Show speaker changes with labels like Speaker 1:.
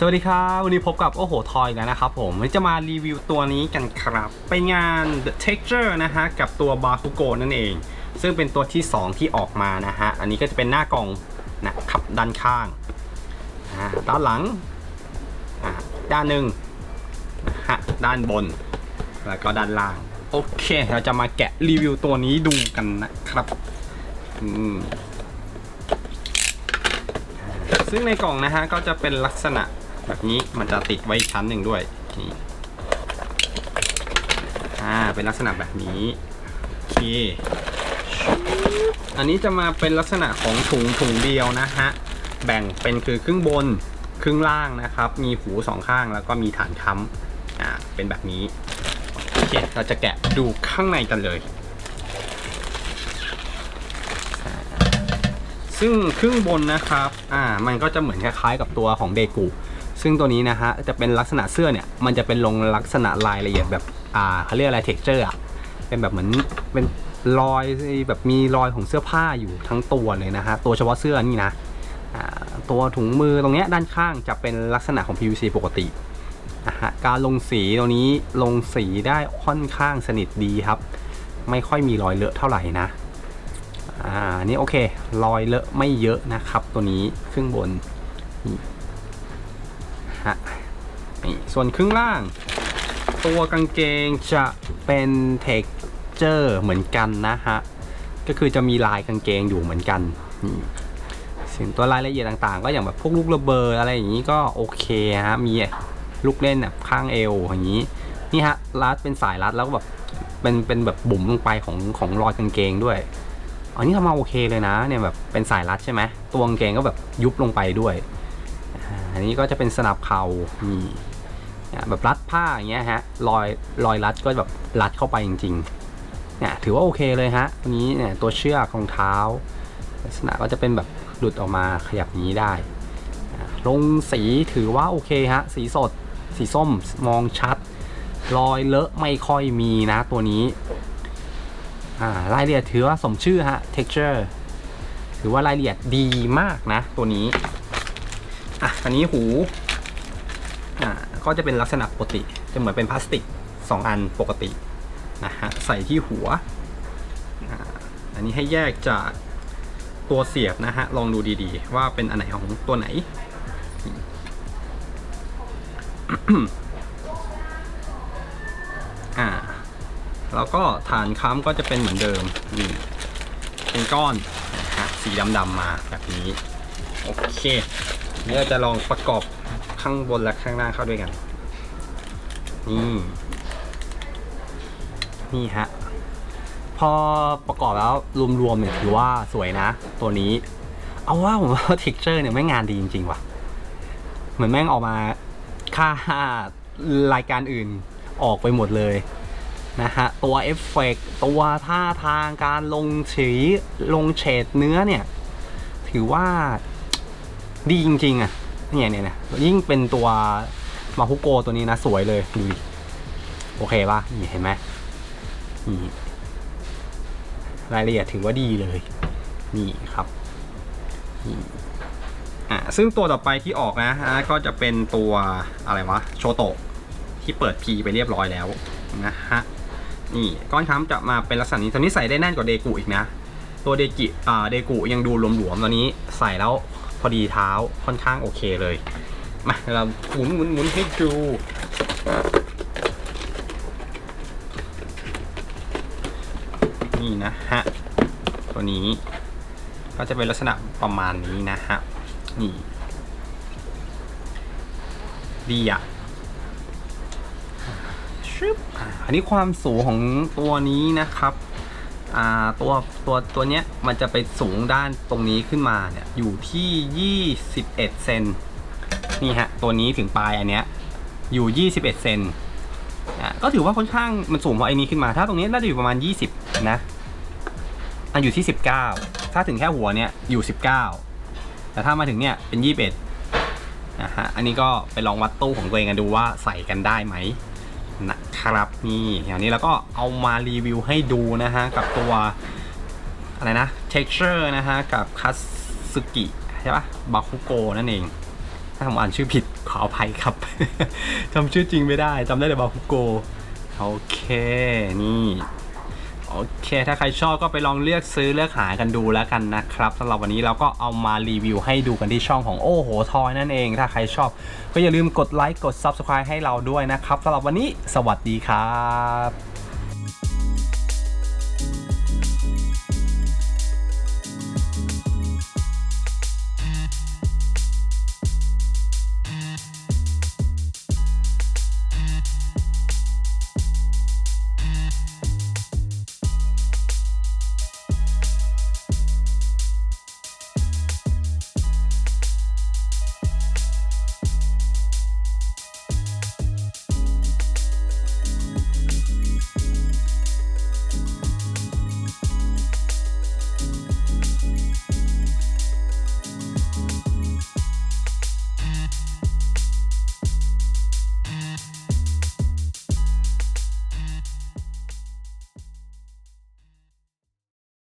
Speaker 1: สวัสดีครับ วันนี้พบกับโอ้โหทอยแล้วนะครับผมจะมารีวิวตัวนี้กันครับไปงาน The Texture นะฮะ กับตัว b a k u g o นั่นเอง ซึ่งเป็นตัวที่ 2 ที่ออกมานะฮะ อันนี้ก็จะเป็นหน้ากล่องนะครับด้านข้าง ด้านหลัง ด้านหนึ่งนะฮะ ด้านบน แล้วก็ด้านล่าง โอเค เราจะมาแกะรีวิวตัวนี้ดูกันนะครับซึ่งในกล่องนะฮะก็จะเป็นลักษณะ แบบนี้มันจะติดไว้ชั้นหนึ่งด้วยนี่อ่าเป็นลักษณะแบบนี้โอเคอันนี้จะมาเป็นลักษณะของถุงถุงเดียวนะฮะแบ่งเป็นคือครึ่งบนครึ่งล่างนะครับ มีหูสองข้างแล้วก็มีฐานค้ำอ่าเป็นแบบนี้โอเคเราจะแกะดูข้างในกันเลย ซึ่งครึ่งบนนะครับอ่ามันก็จะเหมือนคล้ายๆกับตัวของเดกู ซึ่งตัวนี้นะฮะจะเป็นลักษณะเสื้อเนี่ยมันจะเป็นลงลักษณะลายละเอียดแบบอ่าเขาเรียกอะไรเท็กเจอร์อะเป็นแบบเหมือนเป็นรอยแบบมีรอยของเสื้อผ้าอยู่ทั้งตัวเลยนะฮะตัวเฉพาะเสื้อนี่นะตัวถุงมือตรงเนี้ยด้านข้างจะเป็นลักษณะของ PVC ปกตินะฮะการลงสีตรงนี้ลงสีได้ค่อนข้างสนิทดีครับ ไม่ค่อยมีรอยเลอะเท่าไหร่นะอ่านี่โอเครอยเลอะไม่เยอะนะครับ ตัวนี้ครึ่งบน ฮะนี่ส่วนครึ่งล่าง ตัวกางเกงจะเป็นเท็กเจอร์เหมือนกันนะฮะ ก็คือจะมีลายกางเกงอยู่เหมือนกันนี่ส่วนตัวรายละเอียดต่างๆ ก็อย่างแบบพวกลูกระเบิดอะไรอย่างนี้ก็โอเคฮะ มีลูกเล่นแบบข้างเอวอย่างนี้ นี่ฮะรัดเป็นสายรัดแล้วก็แบบเป็นเป็นแบบบุ๋มลงไปของของรอยกางเกงด้วยอันนี้ทำมาโอเคเลยนะเนี่ยแบบเป็นสายรัดใช่ไหมตัวกางเกงก็แบบยุบลงไปด้วย อันนี้ก็จะเป็นสนับเข่านี่เนี่แบบรัดผ้าอย่างเงี้ยฮะรอยรอยรัดก็แบบรัดเข้าไปจริงๆเนี่ยถือว่าโอเคเลยฮะตัวนี้เนี่ยตัวเชือกรองเท้า ลักษณะก็จะเป็นแบบหลุดออกมาขยับนี้ได้ ลงสีถือว่าโอเคฮะสีสดสีส้มมองชัด รอยเลอะไม่ค่อยมีนะตัวนี้รายละเอียดถือว่าสมชื่อฮะ texture ถือว่ารายละเอียดดีมากนะ ตัวนี้ อะอันนี้หูอ่าก็จะเป็นลักษณะปกติจะเหมือนเป็นพลาสติก 2 อันปกตินะฮะใส่ที่หัวอ่าอันนี้ให้แยกจากตัวเสียบนะฮะลองดูดีๆ ว่าเป็นอันไหนของตัวไหน อ่า แล้วก็ฐานค้ำก็จะเป็นเหมือนเดิมนี่เป็นก้อนนะฮะสีดำๆมาแบบนี้ โอเค เราจะลองประกอบข้างบนและข้างล่างเข้าด้วยกัน นี่ นี่ฮะ พอประกอบแล้วรวมๆเนี่ยถือว่าสวยนะ ตัวนี้ เอาว่าผมว่า t e x t u r e เนี่ยแม่งงานดีจริงๆว่ะ เหมือนแม่งออกมาค่ารายการอื่นออกไปหมดเลยนะฮะ ตัวเอฟเฟกต์ตัวท่าทางการลงสีลงเฉดเนื้อเนี่ย ถือว่า ดีจริงๆอะเนี่ยเนี่ยนะยิ่งเป็นตัวมาฮุโกตัวนี้นะ สวยเลยดูดิโอเคป่ะนี่เห็นไหมนี่รายละเอียดถือว่าดีเลย นี่ครับนี่อะซึ่งตัวต่อไปที่ออกนะฮะก็จะเป็นตัวอะไรวะโชโตะที่เปิดพีไปเรียบร้อยแล้วนะฮะนี่ก้อนค้ำจะมาเป็นลักษณะนี้ตอนนี้ใส่ได้แน่นกว่าเดกุอีกนะ ตัวเดกิอ่าเดกุยังดูหลวมๆตอนนี้ใส่แล้วพ พอดีเท้าค่อนข้างโอเคเลย มาเราหมุนหมุนหมุนให้ดูนี่นะฮะตัวนี้ก็จะเป็นลักษณะประมาณนี้นะฮะนี่ดีอะอันนี้ความสูงของตัวนี้นะครับ อ่าตัวตัวตัวเนี้ยมันจะไปสูงด้านตรงนี้ขึ้นมาเนี่ยอยู่ที่ 21 เซนนี่ฮะตัวนี้ถึงปลายอันเนี้ยอยู่ 21 เซนอะก็ถือว่าค่อนข้างมันสูงกว่าไอ้นี้ขึ้นมาถ้าตรงนี้น่าจะอยู่ประมาณ 20 นะอะอยู่ที่ 19 ถ้าถึงแค่หัวเนี่ยอยู่ 19 แต่ถ้ามาถึงเนี่ยเป็น 21นะฮะอันนี้ก็ไปลองวัดตู้ของตัวเองกันดูว่าใส่กันได้ไหม นะครับนี่อย่างนี้แล้วก็เอามารีวิวให้ดูนะฮะ กับตัว อะไรนะ texture นะฮะ กับคัสสึกิใช่ปะบาคุโกนั่นเอง ถ้าผมอ่านชื่อผิดขออภัยครับ จำชื่อจริงไม่ได้จำได้แต่บาคุโกโอเค นี่ โอเค ถ้าใครชอบก็ไปลองเลือกซื้อเลือกหากันดูแล้วกันนะครับสำหรับวันนี้เราก็เอามารีวิวให้ดูกันที่ช่องของโอ้โหทอยนั่นเอง ถ้าใครชอบ ก็อย่าลืมกดไลค์กด Subscribe ให้เราด้วยนะครับสำหรับวันนี้สวัสดีครับ